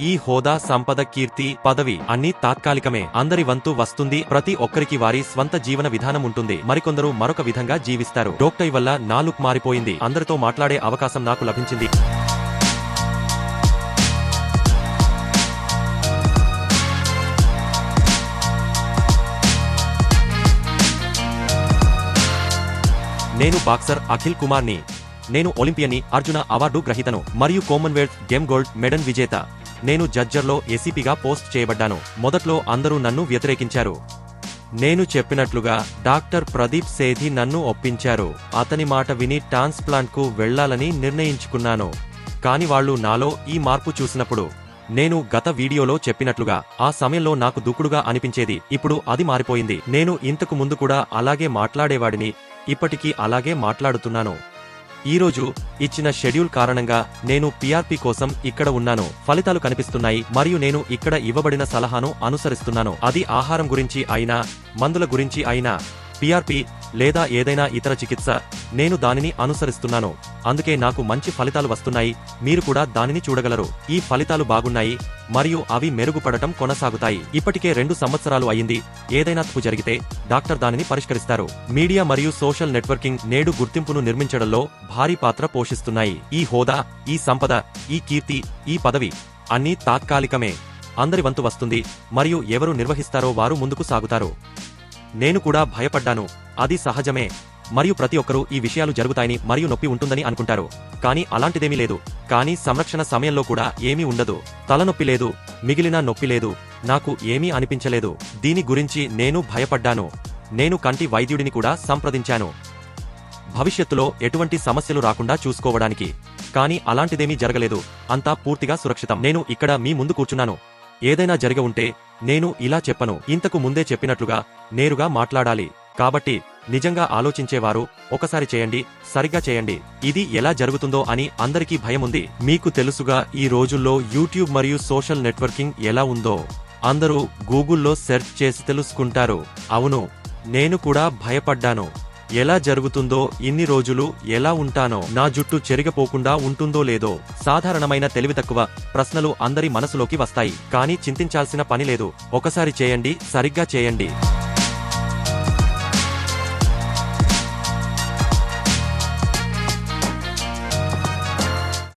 ఈ హోదా సంపద కీర్తి పదవి అన్ని తాత్కాలికమే. అందరి వంతు వస్తుంది. ప్రతి ఒక్కరికి వారి స్వంత జీవన విధానం ఉంటుంది. మరికొందరు మరొక విధంగా జీవిస్తారు. డోక్టై వల్ల నాలుక్ మారిపోయింది. అందరితో మాట్లాడే అవకాశం నాకు లభించింది. నేను బాక్సర్ అఖిల్ కుమార్ని. నేను ఒలింపియన్ని అర్జున అవార్డు గ్రహీతను. మరియు కామన్వెల్త్ గేమ్ గోల్డ్ మెడల్ విజేత. నేను జడ్జర్లో ఏసీపీగా పోస్ట్ చేయబడ్డాను. మొదట్లో అందరూ నన్ను వ్యతిరేకించారు. నేను చెప్పినట్లుగా డాక్టర్ ప్రదీప్ సేథి నన్ను ఒప్పించారు. అతని మాట విని ట్రాన్స్ప్లాంట్కు వెళ్ళాలని నిర్ణయించుకున్నాను. కాని వాళ్ళు నాలో ఈ మార్పు చూసినప్పుడు నేను గత వీడియోలో చెప్పినట్లుగా ఆ సమయంలో నాకు దూకుడుగా అనిపించేది. ఇప్పుడు అది మారిపోయింది. నేను ఇంతకు ముందు కూడా అలాగే మాట్లాడేవాడిని. ఇప్పటికీ అలాగే మాట్లాడుతున్నాను. ఈరోజు ఇచ్చిన షెడ్యూల్ కారణంగా నేను పీఆర్పీ కోసం ఇక్కడ ఉన్నాను. ఫలితాలు కనిపిస్తున్నాయి మరియు నేను ఇక్కడ ఇవ్వబడిన సలహాను అనుసరిస్తున్నాను. అది ఆహారం గురించి అయినా మందుల గురించి అయినా పిఆర్పి లేదా ఏదైనా ఇతర చికిత్స నేను దానిని అనుసరిస్తున్నాను. అందుకే నాకు మంచి ఫలితాలు వస్తున్నాయి. మీరు కూడా దానిని చూడగలరు. ఈ ఫలితాలు బాగున్నాయి మరియు అవి మెరుగుపడటం కొనసాగుతాయి. ఇప్పటికే రెండు సంవత్సరాలు అయింది. ఏదైనా తప్పు జరిగితే డాక్టర్ దానిని పరిష్కరిస్తారు. మీడియా మరియు సోషల్ నెట్వర్కింగ్ నేడు గుర్తింపును నిర్మించడంలో భారీ పాత్ర పోషిస్తున్నాయి. ఈ హోదా ఈ సంపద ఈ కీర్తి ఈ పదవి అన్నీ తాత్కాలికమే. అందరి వంతు వస్తుంది మరియు ఎవరు నిర్వహిస్తారో వారు ముందుకు సాగుతారు. నేను కూడా భయపడ్డాను. అది సహజమే. మరియు ప్రతి ఒక్కరూ ఈ విషయాలు జరుగుతాయని మరియు నొప్పి ఉంటుందని అనుకుంటారు. కానీ అలాంటిదేమీ లేదు. కానీ సంరక్షణ సమయంలో కూడా ఏమీ ఉండదు. తలనొప్పి లేదు. మిగిలిన నొప్పి లేదు. నాకు ఏమీ అనిపించలేదు. దీని గురించి నేను భయపడ్డాను. నేను కంటి వైద్యుడిని కూడా సంప్రదించాను. భవిష్యత్తులో ఎటువంటి సమస్యలు రాకుండా చూసుకోవడానికి. కానీ అలాంటిదేమీ జరగలేదు. అంతా పూర్తిగా సురక్షితం. నేను ఇక్కడ మీ ముందు కూర్చున్నాను. ఏదైనా జరిగి ఉంటే నేను ఇలా చెప్పను. ఇంతకు ముందే చెప్పినట్లుగా నేరుగా మాట్లాడాలి. కాబట్టి నిజంగా ఆలోచించేవారు ఒకసారి చేయండి సరిగ్గా చేయండి. ఇది ఎలా జరుగుతుందో అని అందరికీ భయముంది మీకు తెలుసుగా ఈ రోజుల్లో యూట్యూబ్ మరియు సోషల్ నెట్వర్కింగ్ ఎలా ఉందో. అందరూ గూగుల్లో సెర్చ్ చేసి తెలుసుకుంటారు. అవును నేను కూడా భయపడ్డాను. ఎలా జరుగుతుందో ఇన్ని రోజులు ఎలా ఉంటానో నా జుట్టు చెరిగపోకుండా ఉంటుందో లేదో సాధారణమైన తెలివి తక్కువ ప్రశ్నలు అందరి మనసులోకి వస్తాయి. కానీ చింతించాల్సిన పని లేదు. ఒకసారి చేయండి సరిగ్గా చేయండి.